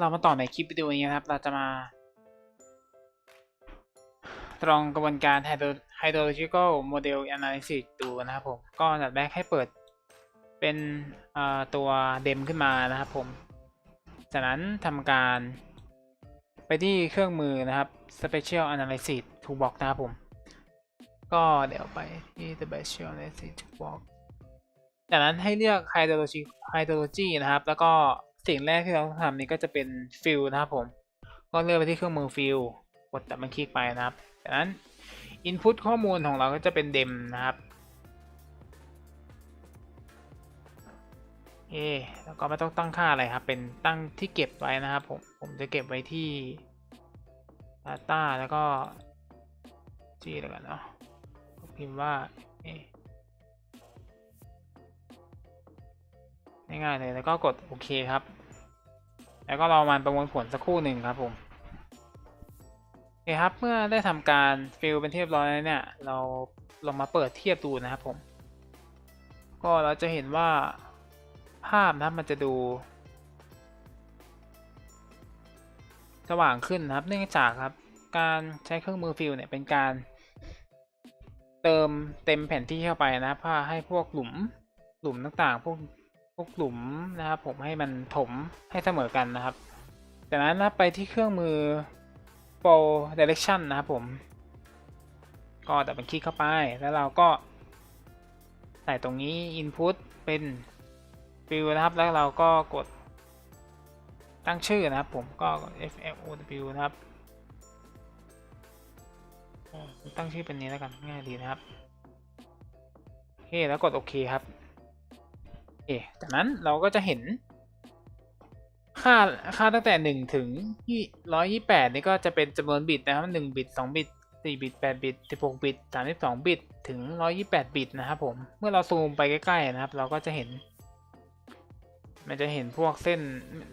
เรามาต่อในคลิปวิดีโอนี้นะครับ เราจะมาตรองกระบวนการ hydro- hydrological model analysis ดูนะครับผม ก็อันดับแรกให้เปิดเป็นตัวเดมขึ้นมานะครับผม จากนั้นทำการไปที่เครื่องมือนะครับ special analysis toolbox นะครับผม ก็เดี๋ยวไปที่ special analysis toolbox จากนั้นให้เลือก hydrology hydrology นะครับ แล้วก็ สิ่งแรกที่เราต้องทำนี่ก็จะเป็น fill นะครับผม ก็เลือกไปที่เครื่องมือ fill กดแต่มันคลิกไปนะครับจากนั้น input ข้อมูลของเราก็จะเป็น dem นะครับเอแล้วก็ไม่ต้องตั้งค่าอะไรครับ เป็นตั้งที่เก็บไว้นะครับผม ผมจะเก็บไว้ที่ data แล้วก็ g แล้วกันเนาะพิมพ์ว่า ง่ายๆเลยแล้วก็กดโอเคครับ แล้วก็รอมันประมวลผลสักครู่หนึ่งครับผมโอเคครับเมื่อได้ทำการฟิลเป็นที่เรียบร้อยแล้วเนี่ย เราลองมาเปิดเทียบดูนะครับผม ก็เราจะเห็นว่าภาพนะมันจะดูสว่างขึ้นนะครับ เนื่องจากครับ การใช้เครื่องมือฟิลเนี่ยเป็นการเติมเต็มแผนที่เข้าไปนะครับเพื่อให้พวกหลุมหลุมต่างๆ พวก พวกหลุมนะครับ ผมให้มันถมให้เสมอกันนะครับ จากนั้นนะไปที่เครื่องมือ Pro Direction นะครับผม ก็ดับเบิลคลิกเข้าไปแล้วเราก็ ใส่ตรงนี้ Input เป็น Fill นะครับ แล้วเราก็กดตั้งชื่อนะครับผมก็ FLOW นะครับตั้งชื่อเป็นนี้แล้วกันง่ายดีนะครับโอเคแล้วกดโอเคครับ เคจากนั้นเราก็จะเห็น ค่าค่าตั้งแต่หนึ่งถึงร้อยยี่แปดนี่ก็จะเป็นจำนวนบิตนะครับหนึ่งบิตสองบิตสี่บิตแปดบิตสิบหกบิตสามสิบสองบิตถึงร้อยี่แปดบิตนะครับผม เมื่อเราซูมไปใกล้ๆนะครับ เราก็จะเห็น มันจะเห็นพวกเส้น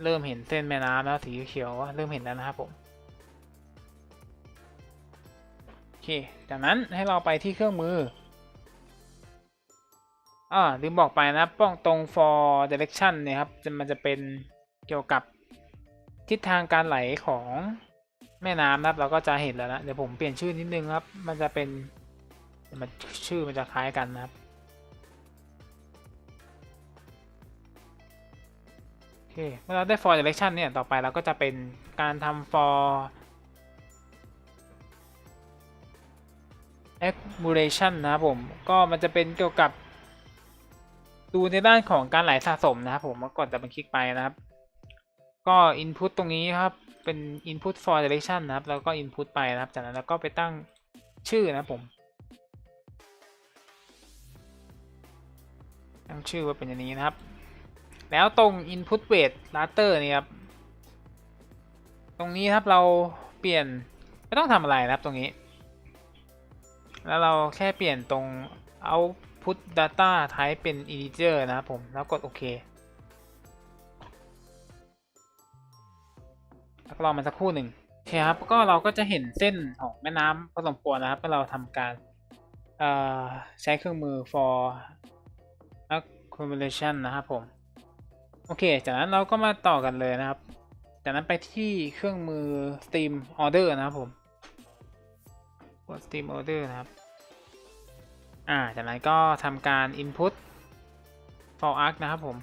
เริ่มเห็นเส้นแม่น้ำแล้วสีเขียวเริ่มเห็นแล้วนะครับผมโอเค จากนั้นให้เราไปที่เครื่องมือ อ่าลืมบอกไปนะป้องตรง for direction เนี่ยครับจะมันจะเป็นเกี่ยวกับทิศทางการไหลของแม่น้ำนะครับ เราก็จะเห็นแล้วนะ เดี๋ยวผมเปลี่ยนชื่อนิดนึงครับ มันจะเป็นมันชื่อมันจะคล้ายกันนะครับโอเคเมื่อเราได้ for direction เนี่ยต่อไปเราก็จะเป็นการทำ for accumulation นะครับผมก็มันจะเป็นเกี่ยวกับ ดูในด้านของการไหลสะสมนะครับผมเมื่อก่อนจะเป็นคลิกไปนะครับ ก็ input ตรงนี้ครับ เป็น input for direction นะครับ แล้วก็ input ไปนะครับ จากนั้นเราก็ไปตั้งชื่อนะครับผม ตั้งชื่อว่าเป็นอย่างนี้นะครับ แล้วตรง input weight raster นี่ครับ ตรงนี้ครับเราเปลี่ยนไม่ต้องทำอะไรนะครับตรงนี้ แล้วเราแค่เปลี่ยนตรง put data type เป็น integer นะครับผม แล้วกดโอเค แล้วรอมันสักครู่หนึ่งโอเคครับ ก็เราก็จะเห็นเส้นของแม่น้ำพอสมควรนะครับเมื่อเราทำการใช้เครื่องมือ for accumulation นะครับผม โอเค จากนั้นเราก็มาต่อกันเลยนะครับ จากนั้นไปที่เครื่องมือ Steam Order นะครับผม กด Steam Order นะครับ อ่า จากนั้นก็ทำการ input for arc นะครับผม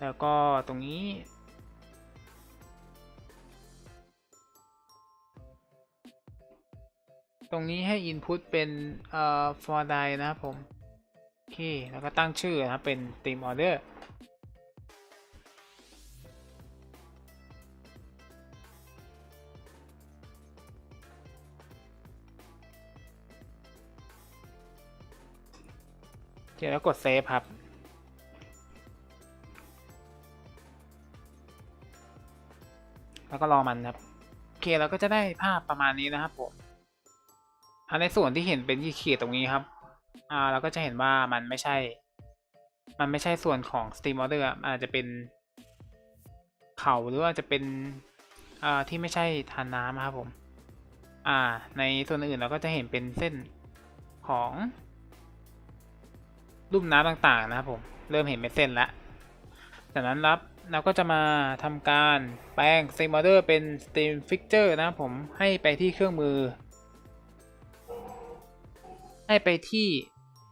แล้วก็ตรงนี้ ตรงนี้ให้ input เป็นเอ่อ for die นะครับผม โอเค แล้วก็ตั้งชื่อนะครับเป็น Steam Order คแล้วกดเซฟครับ แล้วก็รอมันครับ โอเคเราก็จะได้ภาพประมาณนี้นะครับผมในส่วนที่เห็นเป็นยี่ขีดตรงนี้ครับ อ่าเราก็จะเห็นว่ามันไม่ใช่ มันไม่ใช่ส่วนของ Steam Order อะมันอาจจะเป็นเขาหรือว่าจะเป็นอ่าที่ไม่ใช่ทานน้ำครับผม อ่า ในส่วนอื่นเราก็จะเห็นเป็นเส้นของ รูปน้ำต่างๆนะครับผม เริ่มเห็นเป็นเส้นแล้วจากนั้นรับเราก็จะมาทำการแปลง Steam Order เป็น Steam Fixture นะครับผมให้ไปที่เครื่องมือ ให้ไปที่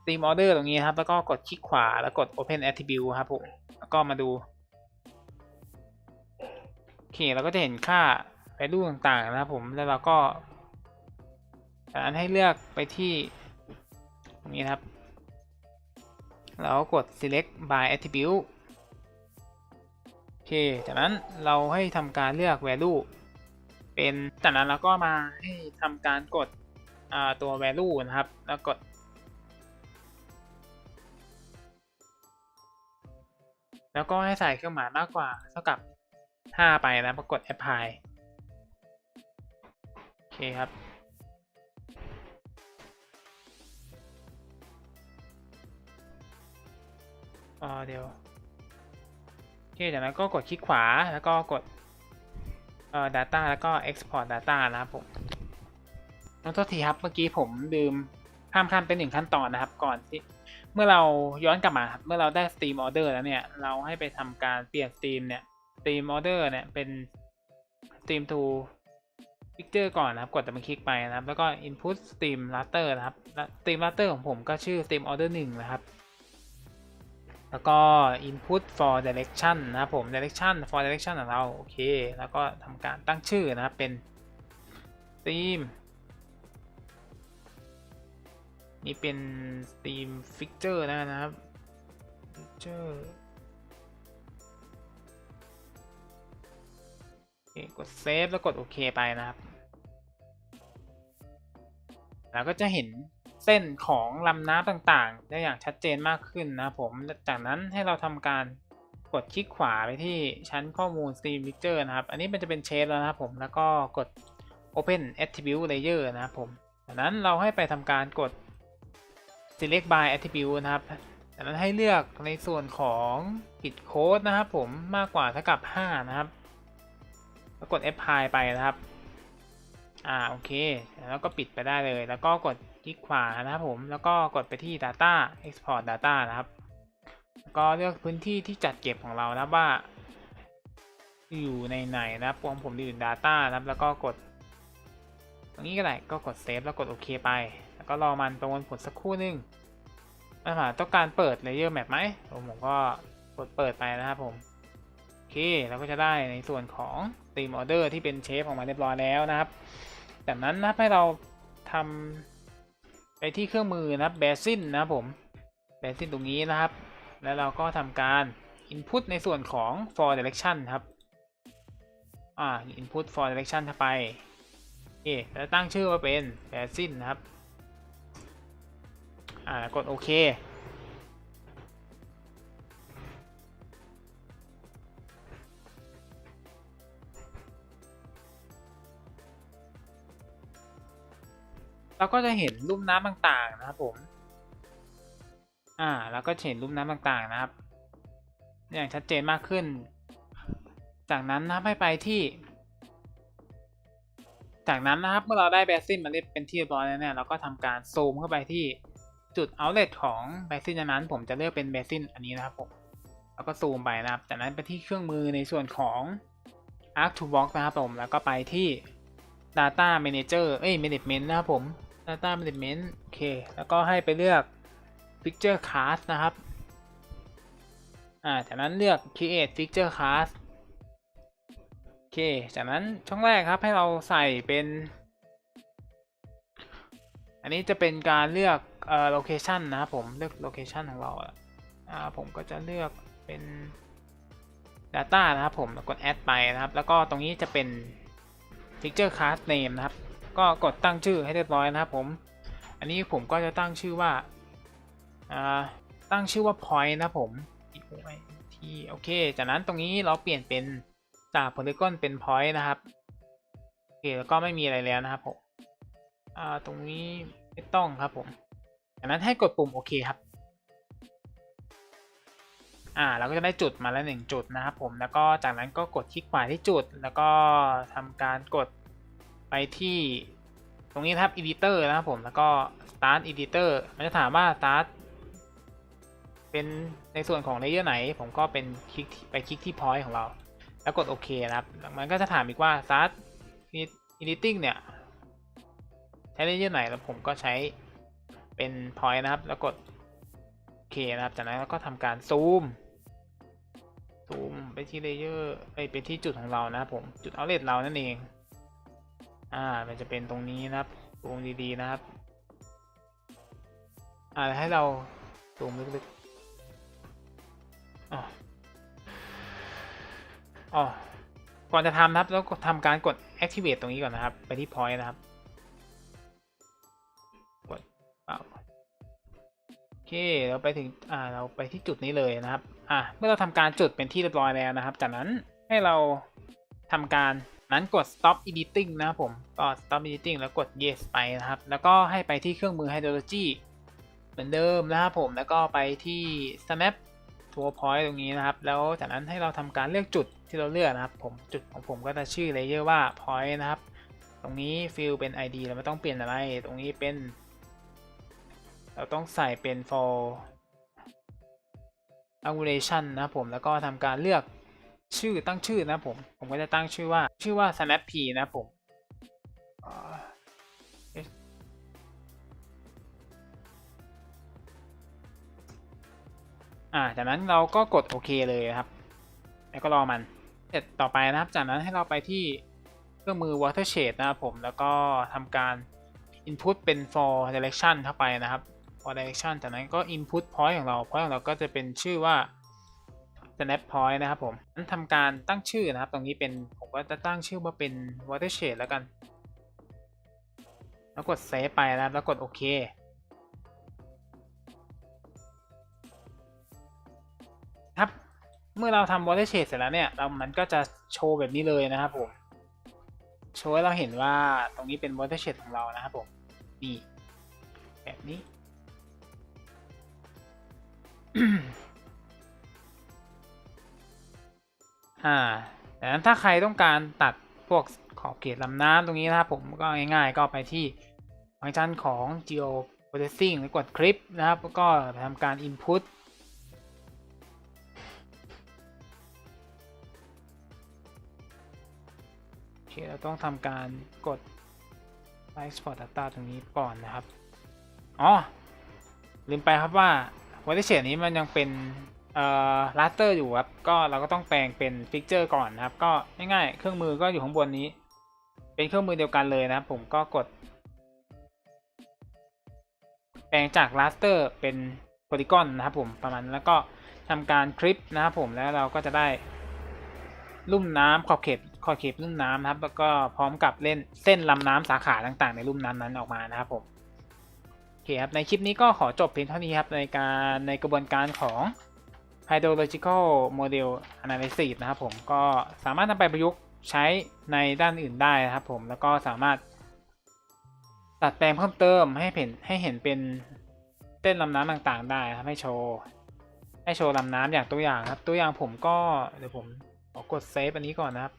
Steam Order ตรงนี้ครับ แล้วก็กดคลิกขวาแล้วกด Open Attribute ครับผมแล้วก็มาดูโอเคเราก็จะเห็นค่า value ต่างๆนะครับผมแล้วเราก็จากนั้นให้เลือกไปที่ ตรงนี้ครับ แล้วกด select by attribute โอเค จากนั้นเราให้ทำการเลือก value เป็นจากนั้นเราก็มาให้ทำการกดตัว value นะครับ แล้วกดแล้วก็ให้ใส่เครื่องหมายมากกว่าเท่ากับ 5 ไปนะปรากฏ apply โอเคครับ อ่าเดี๋ยวโอเคจากนั้นก็กดคลิกขวาแล้วก็กดเอ่อ data แล้วก็ export data นะครับผมขอโทษทีครับเมื่อกี้ผมลืมข้ามขั้นเป็นหนึ่งขั้นตอนนะครับ ก่อนที่เมื่อเราย้อนกลับมาเมื่อเราได้ Steam Order แล้วเนี่ย เราให้ไปทำการเปลี่ยน Steam เนี่ย Steam Order เนี่ยเป็น Steam to Picture ก่อนนะครับ กดแต่มันคลิกไปนะครับ แล้วก็ Input Steam Raster นะครับ Steam Raster ของผมก็ชื่อ Steam Order 1 นะครับ แล้วก็ input for direction นะครับผม direction for direction ของเราโอเค แล้วก็ทำการตั้งชื่อนะครับเป็น theme นี่เป็น theme fixture นะครับ fixture กด save แล้วกดโอเคไปนะครับ แล้วก็จะเห็น เส้นของลำน้ำต่างๆ ได้อย่างชัดเจนมากขึ้นนะครับผมจากนั้นให้เราทำการกดคลิกขวาไปที่ชั้นข้อมูล Steam Picture นะครับ อันนี้มันจะเป็นเชฟแล้วนะครับผมแล้วก็กด Open Attribute Layer นะครับผมจากนั้นเราให้ไปทำการกด Select by Attribute นะครับจากนั้นให้เลือกในส่วนของปิดโค้ดนะครับผมมากกว่าเท่ากับ 5 นะครับ แล้วกด Apply ไปนะครับ อ่าโอเค แล้วก็ปิดไปได้เลย แล้วก็กดคลิกขวานะครับผม แล้วก็กดไปที่ Data Export Data นะครับแล้วก็เลือกพื้นที่ที่จัดเก็บของเรานะว่า อยู่ในไหนนะครับผมอยู่ Data นะครับ แล้วก็กด ตรงนี้ก็ได้ ก็กด Save แล้วกดโอเคไป แล้วก็รอมันประมวลผลสักครู่นึงปัญหาต้องการเปิด Layer Map ไหมผมผมก็กดเปิดไปนะครับผม โอเค เราก็จะได้ในส่วนของ Steam Order ที่เป็นเชฟออกมาเรียบร้อยแล้วนะครับ จากนั้นนะครับให้เราทำไปที่เครื่องมือนะครับ Basin นะครับผม Basin ตรงนี้นะครับ แล้วเราก็ทำการ Input ในส่วนของ for direction ครับอ่า Input for direction เข้าไปโอเคแล้วตั้งชื่อว่าเป็น Basin นะครับอ่ากดโอเค เราก็จะเห็นรูปน้ำต่างๆนะครับผม อ่าแล้วก็เห็นรูปน้ำต่างๆนะครับ อย่างชัดเจนมากขึ้น จากนั้นนะครับให้ไปที่ จากนั้นนะครับเมื่อเราได้แบซินมาเรียบเป็นที่เรียบร้อยแล้วเนี่ยเราก็ทำการซูมเข้าไปที่จุด outlet ของแบซินนั้น ผมจะเลือกเป็นแบซินอันนี้นะครับผมแล้วก็ซูมไปนะครับ จากนั้นไปที่เครื่องมือในส่วนของ Arc to Box นะครับผม แล้วก็ไปที่ Data Manager เอ้ย Management นะครับผม Data Management โอเค แล้วก็ให้ไปเลือก Picture Class นะครับ อ่า จากนั้นเลือก Create Picture Class โอเค จากนั้นช่องแรกครับให้เราใส่เป็น อันนี้จะเป็นการเลือกเอ่อ location นะครับผม เลือก location ของเราอ่า ผมก็จะเลือกเป็น data นะครับผม แล้วกด add ไปนะครับ แล้วก็ตรงนี้จะเป็น picture class name นะครับ ก็กดตั้งชื่อให้เรียบร้อยนะครับผม อันนี้ผมก็จะตั้งชื่อว่าอ่าตั้งชื่อว่า point นะผม P O I N T โอเค จากนั้นตรงนี้เราเปลี่ยนเป็นจาก polygon เป็น point นะครับ โอเค แล้วก็ไม่มีอะไรแล้วนะครับผมอ่าตรงนี้ไม่ต้องครับผม จากนั้นให้กดปุ่มโอเคครับ อ่า เราก็จะได้จุดมาแล้วหนึ่งจุดนะครับผม แล้วก็จากนั้นก็กดคลิกขวาที่จุด แล้วก็ทำการกด ไปที่ตรงนี้ครับ editor นะครับผม แล้วก็ start editor มันจะถามว่า start เป็นในส่วนของเลเยอร์ไหน ผมก็เป็นคลิกไปคลิกที่ point ของเรา แล้วกดโอเคนะครับ มันก็จะถามอีกว่า start editing เนี่ย ใช้เลเยอร์ไหน แล้วผมก็ใช้เป็น point นะครับ แล้วกดโอเคนะครับ จากนั้นเราก็ทำการซูม ซูมไปที่เลเยอร์ไปไปที่จุดของเรานะครับผม จุดเอาเลทเรานั่นเอง อ่า มันจะเป็นตรงนี้นะครับซูมดีๆนะครับ อ่าให้เราซูมลึกๆอ๋ออ๋อก่อนจะทำนะครับแล้วก็ทำการกด activate ตรงนี้ก่อนนะครับ ไปที่ point นะครับ กดเปล่าโอเค เราไปถึง อ่า เราไปที่จุดนี้เลยนะครับ อ่าเมื่อเราทำการจุดเป็นที่เรียบร้อยแล้วนะครับ จากนั้นให้เราทำการ นั้นกด stop editing นะครับผมก็ stop editing แล้วกด yes ไปนะครับ แล้วก็ให้ไปที่เครื่องมือ hydrology เหมือนเดิมนะครับผมแล้วก็ไปที่ snap to point ตรงนี้นะครับ แล้วจากนั้นให้เราทำการเลือกจุดที่เราเลือกนะครับผมจุดของผมก็จะชื่อ layer ว่า point นะครับ ตรงนี้ fill เป็น id เราไม่ต้องเปลี่ยนอะไร ตรงนี้เป็น เราต้องใส่เป็น for angulation นะครับผมแล้วก็ทำการเลือก ชื่อตั้งชื่อนะผม ผมก็จะตั้งชื่อว่า ชื่อว่า snap p นะผมอ่า จากนั้นเราก็กดโอเคเลยครับ แล้วก็รอมัน เสร็จต่อไปนะครับ จากนั้นให้เราไปที่เครื่องมือ watershed นะครับผม แล้วก็ทำการ input เป็น for direction เข้าไปนะครับ for direction จากนั้นก็ input point ของเรา point ของเราก็จะเป็นชื่อว่า snap point นะครับผมนั้นทำการตั้งชื่อนะครับ ตรงนี้เป็นผมก็จะตั้งชื่อว่าเป็น watershed แล้วกัน แล้วกด save ไปนะครับ แล้วกดโอเคครับ เมื่อเราทำ water shade เสร็จแล้วเนี่ย เรามันก็จะโชว์แบบนี้เลยนะครับผมโชว์ให้เราเห็นว่าตรงนี้เป็น water shade ของเรานะครับผมนี่แบบนี้ อ่าแต่ถ้าใครต้องการตัดพวกขอบเขตลำน้ำตรงนี้นะครับผมก็ง่ายๆ ก็ไปที่ฟังก์ชันของ geo processing หรือกดคลิปนะครับ แล้วก็ทำการ input โอเคเราต้องทำการกด export data ตรงนี้ก่อนนะครับ อ๋อ ลืมไปครับว่า watershed นี้มันยังเป็น เอ่อ raster อยู่ครับ ก็เราก็ต้องแปลงเป็น fixture ก่อนนะครับ ก็ง่ายๆ เครื่องมือก็อยู่ข้างบนนี้ เป็นเครื่องมือเดียวกันเลยนะครับ ผมก็กด แปลงจาก raster เป็น polygon นะครับผมประมาณแล้วก็ทำการคลิปนะครับผมแล้วเราก็จะได้ลุ่มน้ำขอบเขตขอบเขตลุ่มน้ำนะครับ แล้วก็พร้อมกับเล่นเส้นลำน้ำสาขาต่างๆ ในลุ่มน้ำนั้นออกมานะครับผมโอเคครับในคลิปนี้ก็ขอจบเพียงเท่านี้ครับในการในกระบวนการของ hydrological model analysis นะครับผมก็สามารถนำไปประยุกต์ใช้ในด้านอื่นได้นะครับผมแล้วก็สามารถตัดแปลงเพิ่มเติมให้เห็นให้เห็นเป็นเส้นลำน้ำต่างๆ ได้ครับให้โชว์ให้โชว์ลำน้ำอย่างตัวอย่างครับ ตัวอย่างผมก็เดี๋ยวผมขอกดเซฟอันนี้ก่อนนะครับ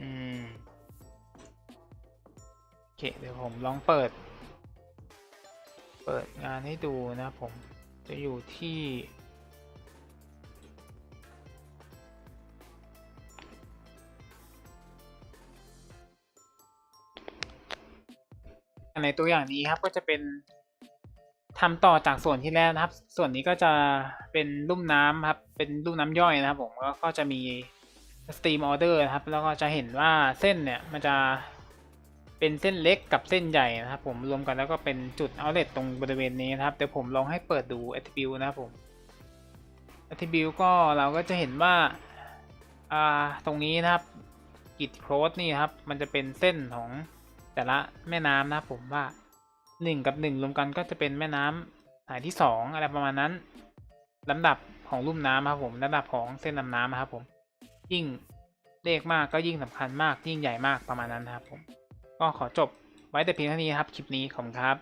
อืมโอเคเดี๋ยวผมลองเปิด เปิดงานให้ดูนะครับผมจะอยู่ที่ในตัวอย่างนี้ครับก็จะเป็นทำต่อจากส่วนที่แรกนะครับ ส่วนนี้ก็จะเป็นลุ่มน้ำครับ เป็นลุ่มน้ำย่อยนะครับผมแล้วก็จะมี steam order นะครับ แล้วก็จะเห็นว่าเส้นเนี่ยมันจะ เป็นเส้นเล็กกับเส้นใหญ่นะครับผมรวมกันแล้วก็เป็นจุด outlet ตรงบริเวณนี้นะครับเดี๋ยวผมลองให้เปิดดู attribute นะครับผม attribute ก็เราก็จะเห็นว่าอ่าตรงนี้นะครับกิจโครสนี่ครับมันจะเป็นเส้นของแต่ละแม่น้ำนะครับผมว่าหนึ่งกับหนึ่งรวมกันก็จะเป็นแม่น้ำสายที่สองอะไรประมาณนั้นลำดับของลุ่มน้ำครับผมลำดับของเส้นลำน้ำครับผมยิ่งเลขมากก็ยิ่งสำคัญมากยิ่งใหญ่มากประมาณนั้นครับผม ก็ขอจบไว้แต่เพียงเท่านี้ครับ คลิปนี้ขอบคุณครับ